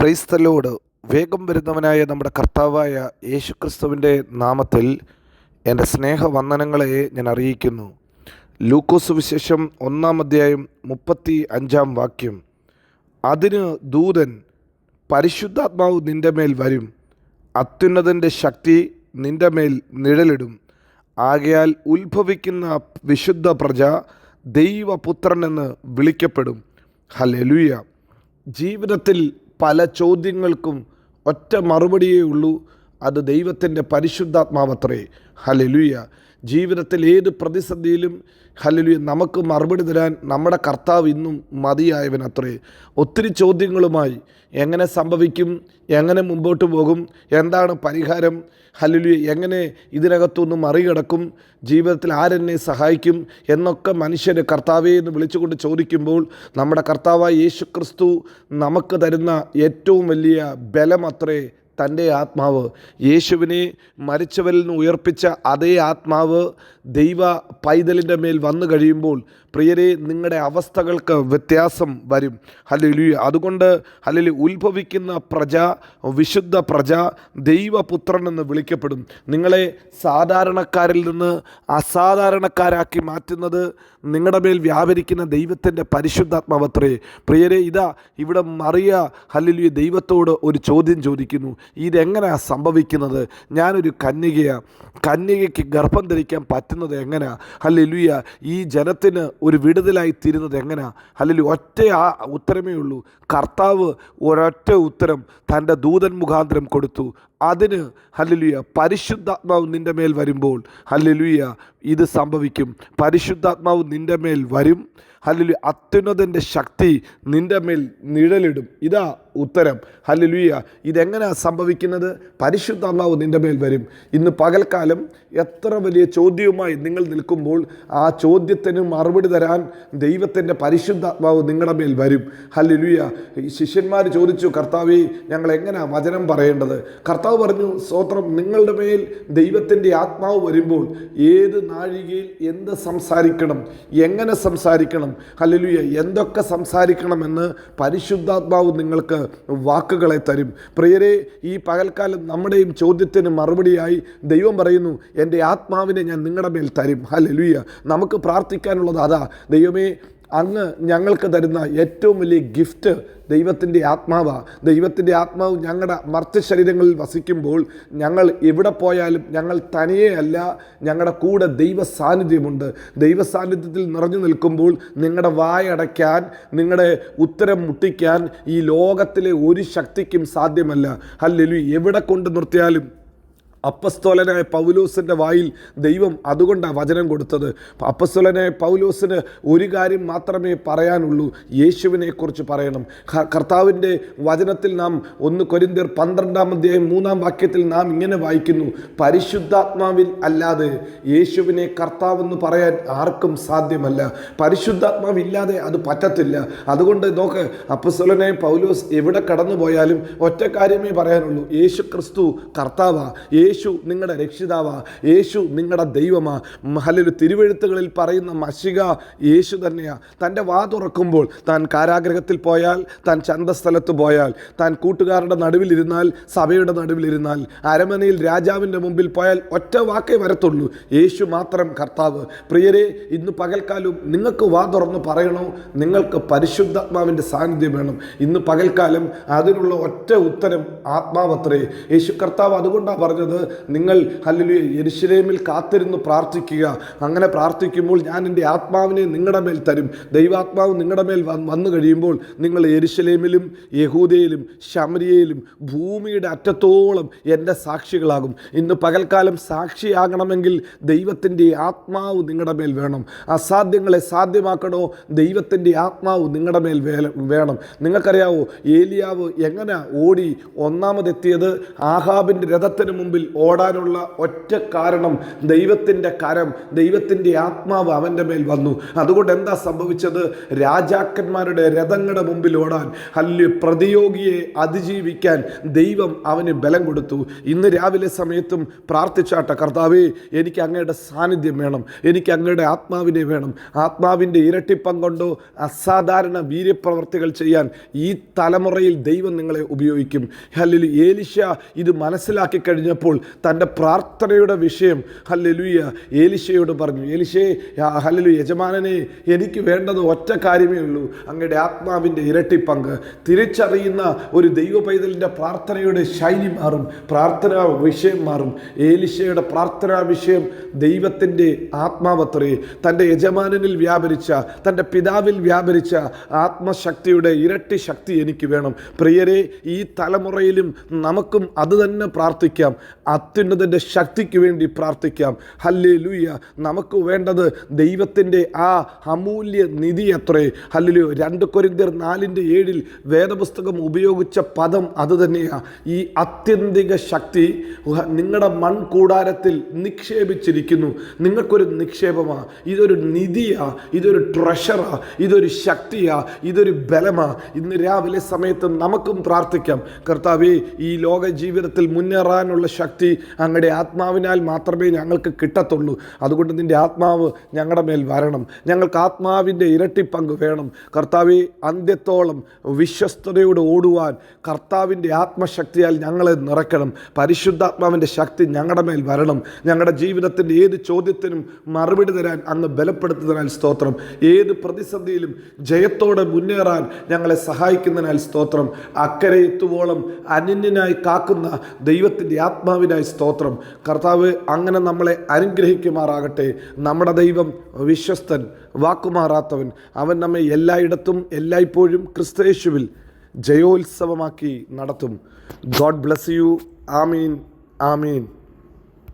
ക്രൈസ്തലോട് വേഗം വരുന്നവനായ നമ്മുടെ കർത്താവായ യേശുക്രിസ്തുവിന്റെ നാമത്തിൽ എന്റെ സ്നേഹവന്ദനങ്ങളെ ഞാൻ അറിയിക്കുന്നു. ലൂക്കോസ് വിശേഷം ഒന്നാം അധ്യായം മുപ്പത്തി അഞ്ചാം വാക്യം. അതിന് ദൂതൻ പരിശുദ്ധാത്മാവ് നിന്റെ മേൽ വരും. അത്യുന്നതന്റെ ശക്തി നിന്റെ മേൽ നിഴലിടും. ആകയാൽ ഉത്ഭവിക്കുന്ന വിശുദ്ധ പ്രജ ദൈവപുത്രൻ എന്ന് വിളിക്കപ്പെടും. ഹലലുയ ജീവിതത്തിൽ പല ചോദ്യങ്ങൾക്കും ഒറ്റ മറുപടിയേ ഉള്ളൂ. അത് ദൈവത്തിന്റെ പരിശുദ്ധാത്മാവത്രേ. ഹലെലുയ ജീവിതത്തിൽ ഏത് പ്രതിസന്ധിയിലും ഹലലു നമുക്ക് മറുപടി തരാൻ നമ്മുടെ കർത്താവ് ഇന്നും മതിയായവൻ അത്രേ. ഒത്തിരി ചോദ്യങ്ങളുമായി എങ്ങനെ സംഭവിക്കും എങ്ങനെ മുമ്പോട്ട് പോകും എന്താണ് പരിഹാരം ഹലലു എങ്ങനെ ഇതിനകത്തുനിന്ന് മറികടക്കും ജീവിതത്തിൽ ആരെന്നെ സഹായിക്കും എന്നൊക്കെ മനുഷ്യരെ കർത്താവേ എന്ന് വിളിച്ചുകൊണ്ട് ചോദിക്കുമ്പോൾ നമ്മുടെ കർത്താവായ യേശു ക്രിസ്തു നമുക്ക് തരുന്ന ഏറ്റവും വലിയ ബലം അത്രേ തന്റെ ആത്മാവ്. യേശുവിനെ മരിച്ചവരിൽ നിന്ന് ഉയർപ്പിച്ച അതേ ആത്മാവ് ദൈവ പൈതലിന്റെ മേൽ വന്നു കഴിയുമ്പോൾ പ്രിയരെ നിങ്ങളുടെ അവസ്ഥകൾക്ക് വ്യത്യാസം വരും. ഹല്ലേലൂയ. അതുകൊണ്ട് അല്ലെങ്കിൽ ഉത്ഭവിക്കുന്ന പ്രജ വിശുദ്ധ പ്രജ ദൈവപുത്രൻ എന്ന് വിളിക്കപ്പെടും. നിങ്ങളെ സാധാരണക്കാരിൽ നിന്ന് അസാധാരണക്കാരാക്കി മാറ്റുന്നത് നിങ്ങളുടെ മേൽ വ്യാപരിക്കുന്ന ദൈവത്തിന്റെ പരിശുദ്ധാത്മാവത്രേ പ്രിയരെ ഇതാ ഇവിടെ മറിയ ഹല്ലേലൂയ ദൈവത്തോട് ഒരു ചോദ്യം ചോദിക്കുന്നു. ഇതെങ്ങനെയാണ് സംഭവിക്കുന്നത്? ഞാനൊരു കന്യകയാണ് കന്യകയ്ക്ക് ഗർഭം ധരിക്കാൻ പറ്റുന്നത് എങ്ങനെയാണ് ഹല്ലേലൂയ. ഈ ജനത്തിന് ഒരു വിടുതലായി തീരുന്നത് എങ്ങനെയാണ് അല്ലെങ്കിൽ ഒറ്റ ആ ഉത്തരമേ ഉള്ളൂ. കർത്താവ് ഒരൊറ്റ ഉത്തരം തന്റെ ദൂതൻ മുഖാന്തരം കൊടുത്തു. അതിന് ഹല്ലേലൂയ പരിശുദ്ധാത്മാവ് നിന്റെ മേൽ വരുമ്പോൾ ഹല്ലേലൂയ ഇത് സംഭവിക്കും. പരിശുദ്ധാത്മാവ് നിന്റെ മേൽ വരും. ഹല്ലേലൂയ അത്യുന്നതന്റെ ശക്തി നിന്റെ മേൽ നിഴലിടും. ഇതാ ഉത്തരം. ഹല്ലേലൂയ ഇതെങ്ങനെയാണ് സംഭവിക്കുന്നത്? പരിശുദ്ധാത്മാവ് നിന്റെ മേൽ വരും. ഇന്ന് പകൽക്കാലം എത്ര വലിയ ചോദ്യവുമായി നിങ്ങൾ നിൽക്കുമ്പോൾ ആ ചോദ്യത്തിന് മറുപടി തരാൻ ദൈവത്തിന്റെ പരിശുദ്ധാത്മാവ് നിങ്ങളുടെ മേൽ വരും. ഹല്ലേലൂയ ശിഷ്യന്മാർ ചോദിച്ചു കർത്താവേ ഞങ്ങൾ എങ്ങനെയാണ് വചനം പറയേണ്ടത്? കർത്താവ് പറഞ്ഞു സ്തോത്രം നിങ്ങളുടെ മേൽ ദൈവത്തിന്റെ ആത്മാവ് വരുമ്പോൾ ഏത് നാഴികയിൽ എന്ത് സംസാരിക്കണം എങ്ങനെ സംസാരിക്കണം ഹല്ലേലൂയ എന്തൊക്കെ സംസാരിക്കണമെന്ന് പരിശുദ്ധാത്മാവ് നിങ്ങൾക്ക് വാക്കുകളെ തരും. പ്രിയരെ ഈ പകൽക്കാലം നമ്മുടെയും ചോദ്യത്തിന് മറുപടിയായി ദൈവം പറയുന്നു എന്റെ ആത്മാവിനെ ഞാൻ നിങ്ങളുടെ മേൽ തരും. ഹല്ലേലൂയ. നമുക്ക് പ്രാർത്ഥിക്കാനുള്ളത് അതാ ദൈവമേ അങ്ങ് ഞങ്ങൾക്ക് തരുന്ന ഏറ്റവും വലിയ ഗിഫ്റ്റ് ദൈവത്തിന്റെ ആത്മാവാണ് ദൈവത്തിന്റെ ആത്മാവ് ഞങ്ങളുടെ മർത്ത ശരീരങ്ങളിൽ വസിക്കുമ്പോൾ ഞങ്ങൾ എവിടെ പോയാലും ഞങ്ങൾ തനിയെയല്ല ഞങ്ങളുടെ കൂടെ ദൈവ സാന്നിധ്യമുണ്ട്. ദൈവ സാന്നിധ്യത്തിൽ നിറഞ്ഞു നിൽക്കുമ്പോൾ നിങ്ങളുടെ വായടയ്ക്കാൻ നിങ്ങളുടെ ഉത്തരം മുട്ടിക്കാൻ ഈ ലോകത്തിലെ ഒരു ശക്തിക്കും സാധ്യമല്ല. അല്ലെങ്കിൽ എവിടെ കൊണ്ട് നിർത്തിയാലും അപ്പസ്തോലനായ പൗലൂസിന്റെ വായിൽ ദൈവം അതുകൊണ്ടാണ് വചനം കൊടുത്തത്. അപ്പസ്തോലനായ പൗലൂസിന് ഒരു കാര്യം മാത്രമേ പറയാനുള്ളൂ. യേശുവിനെക്കുറിച്ച് പറയണം. കർത്താവിന്റെ വചനത്തിൽ നാം ഒന്ന് കൊരിന്തിയർ പന്ത്രണ്ടാം അധ്യായം മൂന്നാം വാക്യത്തിൽ നാം ഇങ്ങനെ വായിക്കുന്നു. പരിശുദ്ധാത്മാവിൽ അല്ലാതെ യേശുവിനെ കർത്താവെന്ന് പറയാൻ ആർക്കും സാധ്യമല്ല. പരിശുദ്ധാത്മാവില്ലാതെ അത് പറ്റത്തില്ല. അതുകൊണ്ട് നോക്ക് അപ്പസ്തോലനായ പൗലൂസ് എവിടെ കടന്നു പോയാലും ഒറ്റ കാര്യമേ പറയാനുള്ളൂ. യേശു ക്രിസ്തു കർത്താവാ. യേശു നിങ്ങളുടെ രക്ഷിതാവാ യേശു നിങ്ങളുടെ ദൈവമാ. ഹല്ലേലൂയ. തിരുവെഴുത്തുകളിൽ പറയുന്ന മഷിക യേശു തന്നെയാണ് തന്റെ വാ തുറക്കുമ്പോൾ താൻ കാരാഗ്രഹത്തിൽ പോയാൽ താൻ ചന്തസ്ഥലത്ത് പോയാൽ താൻ കൂട്ടുകാരുടെ നടുവിലിരുന്നാൽ സഭയുടെ നടുവിലിരുന്നാൽ അരമനയിൽ രാജാവിന്റെ മുമ്പിൽ പോയാൽ ഒറ്റ വാക്കേ വരത്തുള്ളൂ. യേശു മാത്രം കർത്താവ്. പ്രിയരെ ഇന്ന് പകൽക്കാലം നിങ്ങൾക്ക് വാ തുറന്ന് പറയണോ? നിങ്ങൾക്ക് പരിശുദ്ധാത്മാവിന്റെ സാന്നിധ്യം വേണം. ഇന്ന് പകൽക്കാലം അതിനുള്ള ഒറ്റ ഉത്തരം ആത്മാവത്രേ. യേശു കർത്താവ് അതുകൊണ്ടാണ് പറഞ്ഞത് നിങ്ങൾ അല്ലെങ്കിൽ യരിശിലേമിൽ കാത്തിരുന്ന് പ്രാർത്ഥിക്കുക. അങ്ങനെ പ്രാർത്ഥിക്കുമ്പോൾ ഞാൻ എന്റെ ആത്മാവിനെ നിങ്ങളുടെ മേൽ തരും. ദൈവാത്മാവ് നിങ്ങളുടെ മേൽ വന്ന് കഴിയുമ്പോൾ നിങ്ങൾ യെരുശലേമിലും യഹൂദയിലും ശമരിയയിലും ഭൂമിയുടെ അറ്റത്തോളം എന്റെ സാക്ഷികളാകും. ഇന്ന് പകൽക്കാലം സാക്ഷിയാകണമെങ്കിൽ ദൈവത്തിന്റെ ആത്മാവ് നിങ്ങളുടെ മേൽ വേണം. അസാധ്യങ്ങളെ സാധ്യമാക്കണോ? ദൈവത്തിന്റെ ആത്മാവ് നിങ്ങളുടെ മേൽ വേണം. നിങ്ങൾക്കറിയാവോ ഏലിയാവ് എങ്ങനെ ഓടി ഒന്നാമതെത്തിയത്? ആഹാബിന്റെ രഥത്തിന് മുമ്പിൽ ഓടാനുള്ള ഒറ്റ കാരണം ദൈവത്തിന്റെ കരം ദൈവത്തിന്റെ ആത്മാവ് അവന്റെ മേൽ വന്നു. അതുകൊണ്ട് എന്താ സംഭവിച്ചത്? രാജാക്കന്മാരുടെ രഥങ്ങളുടെ മുമ്പിൽ ഓടാൻ അല്ലെ പ്രതിയോഗിയെ അതിജീവിക്കാൻ ദൈവം അവന് ബലം കൊടുത്തു. ഇന്ന് രാവിലെ സമയത്തും പ്രാർത്ഥിച്ചാട്ട കർത്താവേ എനിക്ക് അങ്ങയുടെ സാന്നിധ്യം വേണം എനിക്ക് അങ്ങയുടെ ആത്മാവിനെ വേണം. ആത്മാവിന്റെ ഇരട്ടിപ്പം കൊണ്ടോ അസാധാരണ വീര്യപ്രവർത്തികൾ ചെയ്യാൻ ഈ തലമുറയിൽ ദൈവം നിങ്ങളെ ഉപയോഗിക്കും. അല്ലെങ്കിൽ ഏലിശ ഇത് മനസ്സിലാക്കി കഴിഞ്ഞപ്പോൾ തന്റെ പ്രാർത്ഥനയുടെ വിഷയം ഹല്ലേലൂയ ഏലിശയോട് പറഞ്ഞു ഏലിശേ ഹല്ലലു യജമാനനെ എനിക്ക് വേണ്ടത് ഒറ്റ കാര്യമേ ഉള്ളൂ. അങ്ങയുടെ ആത്മാവിന്റെ ഇരട്ടി പങ്ക്. തിരിച്ചറിയുന്ന ഒരു ദൈവ പൈതലിന്റെ പ്രാർത്ഥനയുടെ ശൈലി മാറും പ്രാർത്ഥനാ വിഷയം മാറും. ഏലിശയുടെ പ്രാർത്ഥനാ വിഷയം ദൈവത്തിന്റെ ആത്മാവത്രേ. തന്റെ യജമാനനിൽ വ്യാപരിച്ച തന്റെ പിതാവിൽ വ്യാപരിച്ച ആത്മശക്തിയുടെ ഇരട്ടി ശക്തി എനിക്ക് വേണം. പ്രിയരെ ഈ തലമുറയിലും നമുക്കും അത് തന്നെ പ്രാർത്ഥിക്കാം. അത്യുന്നതന്റെ ശക്തിക്ക് വേണ്ടി പ്രാർത്ഥിക്കാം. ഹല്ലേ ലൂയ നമുക്ക് വേണ്ടത് ദൈവത്തിന്റെ ആ അമൂല്യ നിധി അത്രേ. ഹല്ലുലു രണ്ട് കൊരിന്തിയർ നാലിന്റെ ഏഴിൽ വേദപുസ്തകം ഉപയോഗിച്ച പദം അത് തന്നെയാണ് ഈ അത്യന്തിക ശക്തി നിങ്ങളുടെ മൺകൂടാരത്തിൽ നിക്ഷേപിച്ചിരിക്കുന്നു. നിങ്ങൾക്കൊരു നിക്ഷേപമാണ് ഇതൊരു നിധിയാ. ഇതൊരു ട്രഷറാ ഇതൊരു ശക്തിയാ. ഇതൊരു ബലമാ. ഇന്ന് രാവിലെ സമയത്ത് നമുക്കും പ്രാർത്ഥിക്കാം. കർത്താവേ ഈ ലോക ജീവിതത്തിൽ മുന്നേറാനുള്ള ശക്തി അങ്ങയുടെ ആത്മാവിനാൽ മാത്രമേ ഞങ്ങൾക്ക് കിട്ടത്തുള്ളൂ. അതുകൊണ്ട് നിന്റെ ആത്മാവ് ഞങ്ങളുടെ മേൽ വരണം. ഞങ്ങൾക്ക് ആത്മാവിന്റെ ഇരട്ടി പങ്ക് വേണം. കർത്താവെ അന്ത്യത്തോളം വിശ്വസ്തയോടെ ഓടുവാൻ കർത്താവിന്റെ ആത്മശക്തിയാൽ ഞങ്ങളെ നിറയ്ക്കണം. പരിശുദ്ധാത്മാവിന്റെ ശക്തി ഞങ്ങളുടെ മേൽ വരണം. ഞങ്ങളുടെ ജീവിതത്തിന്റെ ഏത് ചോദ്യത്തിനും മറുപടി തരാൻ അങ്ങ് ബലപ്പെടുത്തുന്നതിനാൽ സ്തോത്രം. ഏത് പ്രതിസന്ധിയിലും ജയത്തോടെ മുന്നേറാൻ ഞങ്ങളെ സഹായിക്കുന്നതിനാൽ സ്തോത്രം. അക്കരെ എത്തുവോളം അനന്യനായി കാക്കുന്ന ദൈവത്തിന്റെ ആത്മാവിനായി സ്തോത്രം. കർത്താവ് അങ്ങനെ നമ്മളെ അനുഗ്രഹിക്കുമാറാകട്ടെ. നമ്മുടെ ദൈവം വിശ്വസ്തൻ വാക്കുമാറാത്തവൻ. അവൻ നമ്മെ എല്ലായിടത്തും എല്ലായ്പ്പോഴും ക്രിസ്തയേശുവിൽ ജയോത്സവമാക്കി നടത്തും. God bless you. Amin. Amin.